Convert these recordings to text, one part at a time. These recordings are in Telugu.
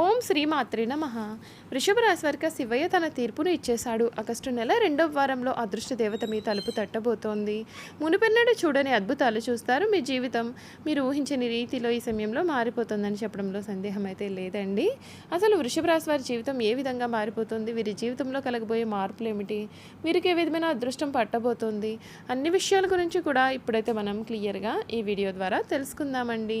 ఓం శ్రీమాత్రి నమ. వృషభ రాశి వారికి శివయ్య తన తీర్పును ఇచ్చేశాడు. ఆగస్టు నెల రెండవ వారంలో అదృష్ట దేవత మీ తలుపు తట్టబోతోంది. మునుపెన్నడు చూడని అద్భుతాలు చూస్తారు మీ జీవితం. మీరు ఊహించని రీతిలో ఈ సమయంలో మారిపోతుందని చెప్పడంలో సందేహం అయితే లేదండి. అసలు వృషభ రాశి వారి జీవితం ఏ విధంగా మారిపోతుంది? వీరి జీవితంలో కలగబోయే మార్పులు ఏమిటి? వీరికి ఏ విధమైన అదృష్టం పట్టబోతోంది? అన్ని విషయాల గురించి కూడా ఇప్పుడైతే మనం క్లియర్గా ఈ వీడియో ద్వారా తెలుసుకుందామండి.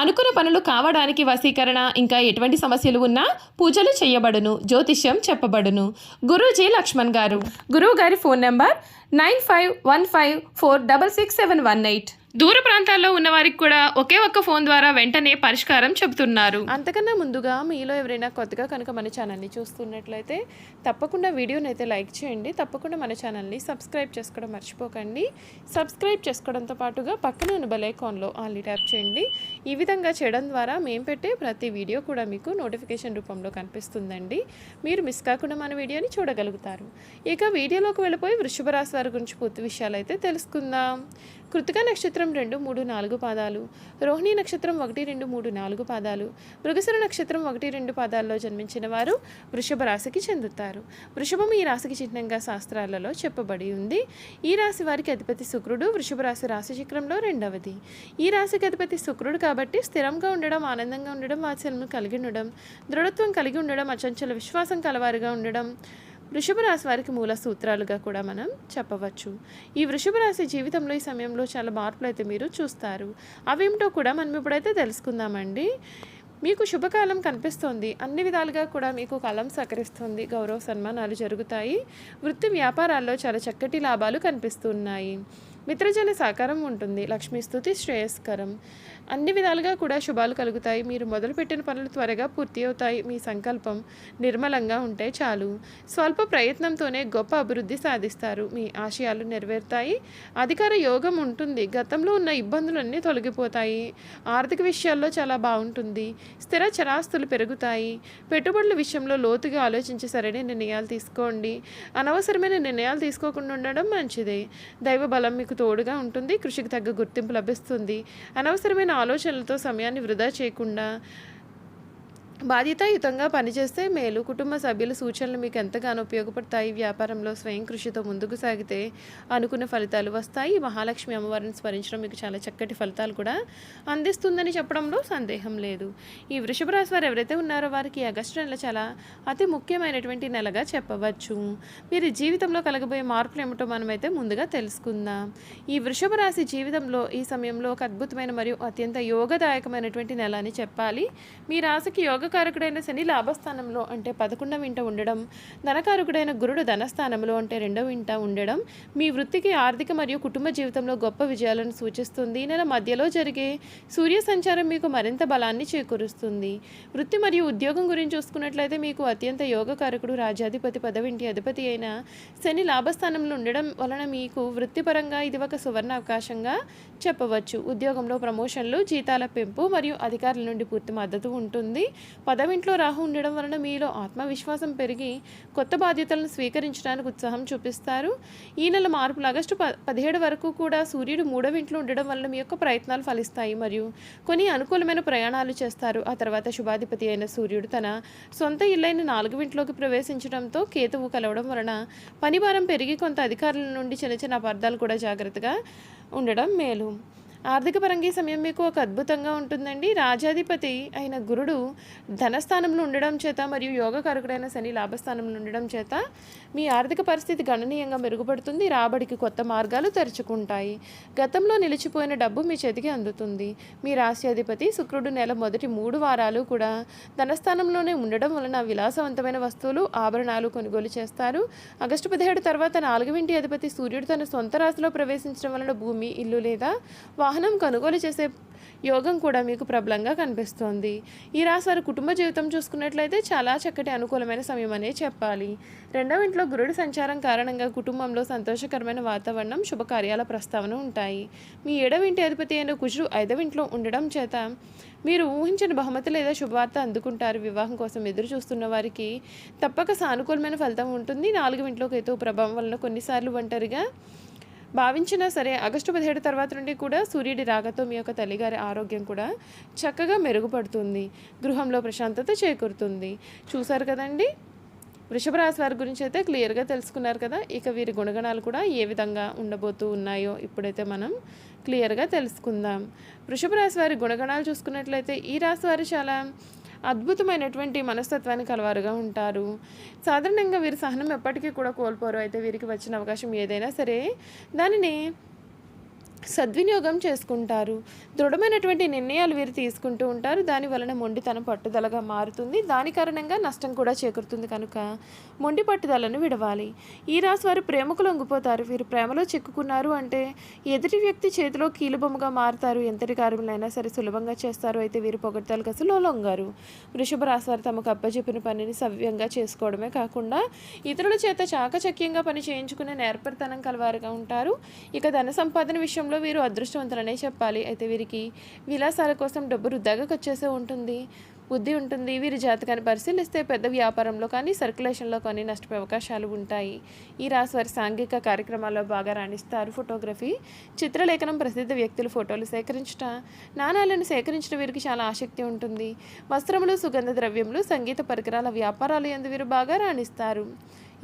అనుకున్న పనులు కావడానికి వశీకరణ ఇంకా ఎటువంటి సమస్యలు ఉన్నా పూజలు చేయబడును జ్యోతిష్యం చెప్పబడును. గురూజీ లక్ష్మణ్ గారు. గురువు గారి phone number nine five one five four double six seven one eight. దూర ప్రాంతాల్లో ఉన్న వారికి కూడా ఒకే ఒక్క ఫోన్ ద్వారా వెంటనే పరిష్కారం చెబుతున్నారు. అంతకన్నా ముందుగా మీలో ఎవరైనా కొత్తగా కనుక మన ఛానల్ని చూస్తున్నట్లయితే తప్పకుండా వీడియోని అయితే లైక్ చేయండి. తప్పకుండా మన ఛానల్ని సబ్స్క్రైబ్ చేసుకోవడం మర్చిపోకండి. సబ్స్క్రైబ్ చేసుకోవడంతో పాటుగా పక్కన ఉన్న బెల్ ఐకాన్లో ఆన్లీ ట్యాప్ చేయండి. ఈ విధంగా చేయడం ద్వారా మేము పెట్టే ప్రతి వీడియో కూడా మీకు నోటిఫికేషన్ రూపంలో కనిపిస్తుందండి. మీరు మిస్ కాకుండా మన వీడియోని చూడగలుగుతారు. ఇక వీడియోలోకి వెళ్ళిపోయి వృషభ రాశి వారి గురించి పూర్తి విషయాలు అయితే తెలుసుకుందాం. కృతిక నక్షత్రం రెండు మూడు నాలుగు పాదాలు. రోహిణి నక్షత్రం ఒకటి రెండు మూడు నాలుగు పాదాలు. మృగశిర నక్షత్రం ఒకటి రెండు పాదాల్లో జన్మించిన వారు వృషభ రాశికి చెందుతారు. వృషభం ఈ రాశికి చిహ్నంగా శాస్త్రాలలో చెప్పబడి ఉంది. ఈ రాశి వారికి అధిపతి శుక్రుడు వృషభ రాశి రాశి చక్రంలో రెండవది. ఈ రాశికి అధిపతి శుక్రుడు కాబట్టి స్థిరంగా ఉండడం ఆనందంగా ఉండడం వాత్సల్యం కలిగి ఉండడం దృఢత్వం కలిగి ఉండడం అచంచల విశ్వాసం కలవారుగా ఉండడం వృషభ రాశి వారికి మూల సూత్రాలుగా కూడా మనం చెప్పవచ్చు. ఈ వృషభ రాశి జీవితంలో ఈ సమయంలో చాలా మార్పులు అయితే మీరు చూస్తారు. అవేమిటో కూడా మనం ఇప్పుడైతే తెలుసుకుందామండి. మీకు శుభకాలం కనిపిస్తోంది. అన్ని విధాలుగా కూడా మీకు కాలం సహకరిస్తుంది. గౌరవ సన్మానాలు జరుగుతాయి. వృత్తి వ్యాపారాల్లో చాలా చక్కటి లాభాలు కనిపిస్తున్నాయి. మిత్రజన సహకారం ఉంటుంది. లక్ష్మీ స్థుతి శ్రేయస్కరం. అన్ని విధాలుగా కూడా శుభాలు కలుగుతాయి. మీరు మొదలుపెట్టిన పనులు త్వరగా పూర్తి అవుతాయి. మీ సంకల్పం నిర్మలంగా ఉంటే చాలు. స్వల్ప ప్రయత్నంతోనే గొప్ప అభివృద్ధి సాధిస్తారు. మీ ఆశయాలు నెరవేరుతాయి. అధికార యోగం ఉంటుంది. గతంలో ఉన్న ఇబ్బందులన్నీ తొలగిపోతాయి. ఆర్థిక విషయాల్లో చాలా బాగుంటుంది. స్థిర చరాస్తులు పెరుగుతాయి. పెట్టుబడుల విషయంలో లోతుగా ఆలోచించి సరైన నిర్ణయాలు తీసుకోండి. అనవసరమైన నిర్ణయాలు తీసుకోకుండా ఉండడం మంచిదే. దైవ బలం మీకు తోడుగా ఉంటుంది. కృషికి తగ్గ గుర్తింపు లభిస్తుంది. అనవసరమైన ఆలోచనలతో సమయాన్ని వృధా చేయకుండా బాధ్యతాయుతంగా పనిచేస్తే మేలు. కుటుంబ సభ్యుల సూచనలు మీకు ఎంతగానో ఉపయోగపడతాయి. వ్యాపారంలో స్వయం కృషితో ముందుకు సాగితే అనుకున్న ఫలితాలు వస్తాయి. మహాలక్ష్మి అమ్మవారిని స్మరించడం మీకు చాలా చక్కటి ఫలితాలు కూడా అందిస్తుందని చెప్పడంలో సందేహం లేదు. ఈ వృషభ రాశి వారు ఎవరైతే ఉన్నారో వారికి ఆగస్టు నెల చాలా అతి ముఖ్యమైనటువంటి నెలగా చెప్పవచ్చు. మీరు జీవితంలో కలగబోయే మార్పులు ఏమిటో మనమైతే ముందుగా తెలుసుకుందాం. ఈ వృషభ రాశి జీవితంలో ఈ సమయంలో ఒక అద్భుతమైన మరియు అత్యంత యోగదాయకమైనటువంటి నెల అని చెప్పాలి. మీ రాశికి యోగకారకుడైన శని లాభస్థానంలో అంటే పదకొండవ ఇంట ఉండడం ధనకారకుడైన గురుడు ధనస్థానంలో అంటే రెండవ ఇంట ఉండడం మీ వృత్తికి ఆర్థిక మరియు కుటుంబ జీవితంలో గొప్ప విజయాలను సూచిస్తుంది. ఈ నెల మధ్యలో జరిగే సూర్య సంచారం మీకు మరింత బలాన్ని చేకూరుస్తుంది. వృత్తి మరియు ఉద్యోగం గురించి చూసుకున్నట్లయితే మీకు అత్యంత యోగకారకుడు రాజ్యాధిపతి పదవింటి అధిపతి అయిన శని లాభస్థానంలో ఉండడం వలన మీకు వృత్తిపరంగా ఇది ఒక సువర్ణ అవకాశంగా చెప్పవచ్చు. ఉద్యోగంలో ప్రమోషన్లు జీతాల పెంపు మరియు అధికారుల నుండి పూర్తి మద్దతు ఉంటుంది. పదవింట్లో రాహు ఉండడం వలన మీలో ఆత్మవిశ్వాసం పెరిగి కొత్త బాధ్యతలను స్వీకరించడానికి ఉత్సాహం చూపిస్తారు. ఈ నెల మార్పులు ఆగస్టు ప పదిహేడు వరకు కూడా సూర్యుడు మూడవ ఇంట్లో ఉండడం వల్ల మీ యొక్క ప్రయత్నాలు ఫలిస్తాయి మరియు కొన్ని అనుకూలమైన ప్రయాణాలు చేస్తారు. ఆ తర్వాత శుభాధిపతి అయిన సూర్యుడు తన సొంత ఇల్లైన నాలుగు ఇంట్లోకి ప్రవేశించడంతో కేతువు కలవడం వలన పనిభారం పెరిగి కొంత అధికారుల నుండి చిన్న చిన్న అపార్థాలు కూడా జాగ్రత్తగా ఉండడం మేలు. ఆర్థిక పరంగా ఈ సమయం మీకు ఒక అద్భుతంగా ఉంటుందండి. రాజాధిపతి అయిన గురుడు ధనస్థానంలో ఉండడం చేత మరియు యోగకారకుడైన శని లాభస్థానంలో ఉండడం చేత మీ ఆర్థిక పరిస్థితి గణనీయంగా మెరుగుపడుతుంది. రాబడికి కొత్త మార్గాలు తెరుచుకుంటాయి. గతంలో నిలిచిపోయిన డబ్బు మీ చేతికి అందుతుంది. మీ రాశ్యాధిపతి శుక్రుడు నెల మొదటి మూడు వారాలు కూడా ధనస్థానంలోనే ఉండడం వలన విలాసవంతమైన వస్తువులు ఆభరణాలు కొనుగోలు చేస్తారు. ఆగస్టు పదిహేడు తర్వాత నాలుగవింటి అధిపతి సూర్యుడు తన సొంత రాశిలో ప్రవేశించడం వలన భూమి ఇల్లు లేదా వాహన వాహనం కొనుగోలు చేసే యోగం కూడా మీకు ప్రబలంగా కనిపిస్తోంది. ఈ రాశి వారి కుటుంబ జీవితం చూసుకున్నట్లయితే చాలా చక్కటి అనుకూలమైన సమయం అనే చెప్పాలి. రెండవ ఇంట్లో గురుడి సంచారం కారణంగా కుటుంబంలో సంతోషకరమైన వాతావరణం శుభకార్యాల ప్రస్తావన ఉంటాయి. మీ ఏడవ ఇంటి అధిపతి అయిన కుజుడు ఐదవ ఇంట్లో ఉండడం చేత మీరు ఊహించిన బహుమతి లేదా శుభవార్త అందుకుంటారు. వివాహం కోసం ఎదురు చూస్తున్న వారికి తప్పక సానుకూలమైన ఫలితం ఉంటుంది. నాలుగు ఇంట్లో కేతు ప్రభావం వలన కొన్నిసార్లు ఒంటరిగా భావించినా సరే ఆగస్టు పదిహేడు తర్వాత నుండి కూడా సూర్యుడి రాగతో మీ యొక్క తల్లిగారి ఆరోగ్యం కూడా చక్కగా మెరుగుపడుతుంది. గృహంలో ప్రశాంతత చేకూరుతుంది. చూశారు కదండి? వృషభ రాశి వారి గురించి అయితే క్లియర్గా తెలుసుకున్నారు కదా? ఇక వీరి గుణగణాలు కూడా ఏ విధంగా ఉండబోతూ ఉన్నాయో ఇప్పుడైతే మనం క్లియర్గా తెలుసుకుందాం. వృషభ రాశి వారి గుణగణాలు చూసుకున్నట్లయితే ఈ రాశి వారు చాలా అద్భుతమైనటువంటి మనస్తత్వాన్ని కలవారుగా ఉంటారు. సాధారణంగా వీరి సహనం ఎప్పటికీ కూడా కోల్పోరు. అయితే వీరికి వచ్చిన అవకాశం ఏదైనా సరే దానిని సద్వినియోగం చేసుకుంటారు. దృఢమైనటువంటి నిర్ణయాలు వీరు తీసుకుంటూ ఉంటారు. దాని వలన మొండితనం పట్టుదలగా మారుతుంది. దాని కారణంగా నష్టం కూడా చేకూరుతుంది కనుక మొండి పట్టుదలను విడవాలి. ఈ రాశి వారు ప్రేమకు లొంగిపోతారు. వీరు ప్రేమలో చిక్కుకున్నారు అంటే ఎదుటి వ్యక్తి చేతిలో కీలుబొమ్మగా మారుతారు. ఎంతటి కార్యములైనా సరే సులభంగా చేస్తారు. అయితే వీరు పొగడ్తలకు అసలు లొంగారు వృషభ రాశి వారు తమకు అప్పచెప్పిన పనిని సవ్యంగా చేసుకోవడమే కాకుండా ఇతరుల చేత చాకచక్యంగా పని చేయించుకునే నేర్పరితనం కలవారుగా ఉంటారు. ఇక ధన సంపాదన విషయంలో వీరు అదృష్టవంతులనే చెప్పాలి. అయితే వీరికి విలాసాల కోసం డబ్బు వృద్ధాగా ఖర్చేసే ఉంటుంది. బుద్ధి ఉంటుంది. వీరి జాతకాన్ని పరిశీలిస్తే పెద్ద వ్యాపారంలో కానీ సర్క్యులేషన్లో కానీ నష్టపోయే అవకాశాలు ఉంటాయి. ఈ రాశి వారి సాంఘిక కార్యక్రమాల్లో బాగా రాణిస్తారు. ఫోటోగ్రఫీ చిత్రలేఖనం ప్రసిద్ధ వ్యక్తుల ఫోటోలు సేకరించట నాణాలను సేకరించడం వీరికి చాలా ఆసక్తి ఉంటుంది. వస్త్రములు సుగంధ ద్రవ్యములు సంగీత పరికరాల వ్యాపారాలు ఎందు వీరు బాగా రాణిస్తారు.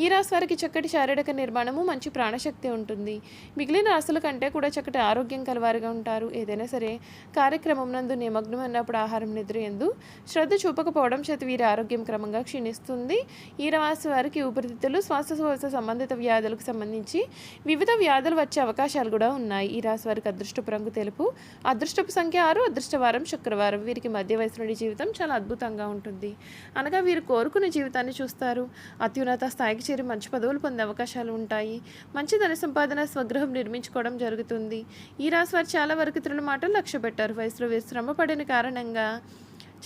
ఈ రాశి వారికి చక్కటి శారీరక నిర్మాణము మంచి ప్రాణశక్తి ఉంటుంది. మిగిలిన రాశుల కంటే కూడా చక్కటి ఆరోగ్యం కలవారుగా ఉంటారు. ఏదైనా సరే కార్యక్రమం నందు నిమగ్నం అన్నప్పుడు ఆహారం నిద్ర ఎందు శ్రద్ధ చూపకపోవడం చేత వీరి ఆరోగ్యం క్రమంగా క్షీణిస్తుంది. ఈ రాశి వారికి ఊపిరితిత్తులు శ్వాసకోశ సంబంధిత వ్యాధులకు సంబంధించి వివిధ వ్యాధులు వచ్చే అవకాశాలు కూడా ఉన్నాయి. ఈ రాశి వారికి అదృష్టపు రంగు తెలుపు అదృష్టపు సంఖ్య ఆరు అదృష్టవారం శుక్రవారం. వీరికి మధ్య వయసు నుండి జీవితం చాలా అద్భుతంగా ఉంటుంది. అనగా వీరు కోరుకునే జీవితాన్ని చూస్తారు. అత్యున్నత స్థాయికి చేరి మంచి పదవులు పొందే అవకాశాలు ఉంటాయి. మంచి ధన సంపాదన స్వగృహం నిర్మించుకోవడం జరుగుతుంది. ఈ రాశి వారు చాలా వరకు ఇతరుల మాటలు లక్ష్య పెట్టారు వయసులో శ్రమ పడిన కారణంగా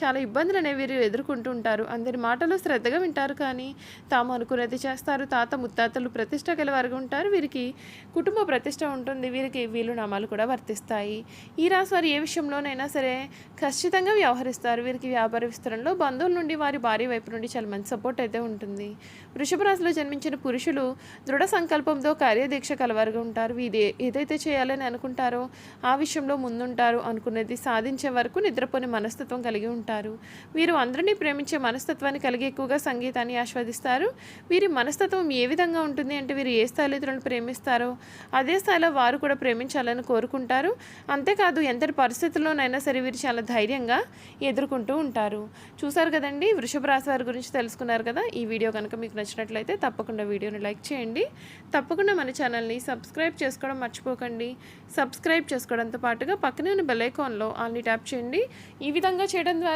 చాలా ఇబ్బందులు అనేవి వీరు ఎదుర్కొంటూ ఉంటారు. అందరి మాటలు శ్రద్ధగా వింటారు కానీ తాము అనుకున్నది చేస్తారు. తాత ముత్తాతలు ప్రతిష్ట గలవారుగా ఉంటారు. వీరికి కుటుంబ ప్రతిష్ట ఉంటుంది. వీరికి వీలునామాలు కూడా వర్తిస్తాయి. ఈ రాశి వారు ఏ విషయంలోనైనా సరే ఖచ్చితంగా వ్యవహరిస్తారు. వీరికి వ్యాపార విస్తరణలో బంధువుల నుండి వారి భార్య వైపు నుండి చాలా మంచి సపోర్ట్ అయితే ఉంటుంది. వృషభ రాశిలో జన్మించిన పురుషులు దృఢ సంకల్పంతో కార్యదీక్ష కలవారుగా ఉంటారు. వీరు ఏదైతే చేయాలని అనుకుంటారో ఆ విషయంలో ముందుంటారు. అనుకున్నది సాధించే వరకు నిద్రపోని మనస్తత్వం కలిగి ఉంటారు వీరు అందరినీ ప్రేమించే మనస్తత్వాన్ని కలిగి ఎక్కువగా సంగీతాన్ని ఆస్వాదిస్తారు. వీరి మనస్తత్వం ఏ విధంగా ఉంటుంది అంటే వీరు ఏ స్థాయిలో ఇతరులను ప్రేమిస్తారో అదే స్థాయిలో వారు కూడా ప్రేమించాలని కోరుకుంటారు. అంతేకాదు ఎంతటి పరిస్థితుల్లోనైనా సరే వీరు చాలా ధైర్యంగా ఎదుర్కొంటూ ఉంటారు. చూసారు కదండి వృషభ రాశి వారి గురించి తెలుసుకున్నారు కదా? ఈ వీడియో కనుక మీకు నచ్చినట్లయితే తప్పకుండా వీడియోని లైక్ చేయండి. తప్పకుండా మన ఛానల్ని సబ్స్క్రైబ్ చేసుకోవడం మర్చిపోకండి. సబ్స్క్రైబ్ చేసుకోవడంతో పాటుగా పక్కనే ఉన్న బెల్ ఐకాన్లో ఆల్ని ట్యాప్ చేయండి. ఈ విధంగా చేయడం ద్వారా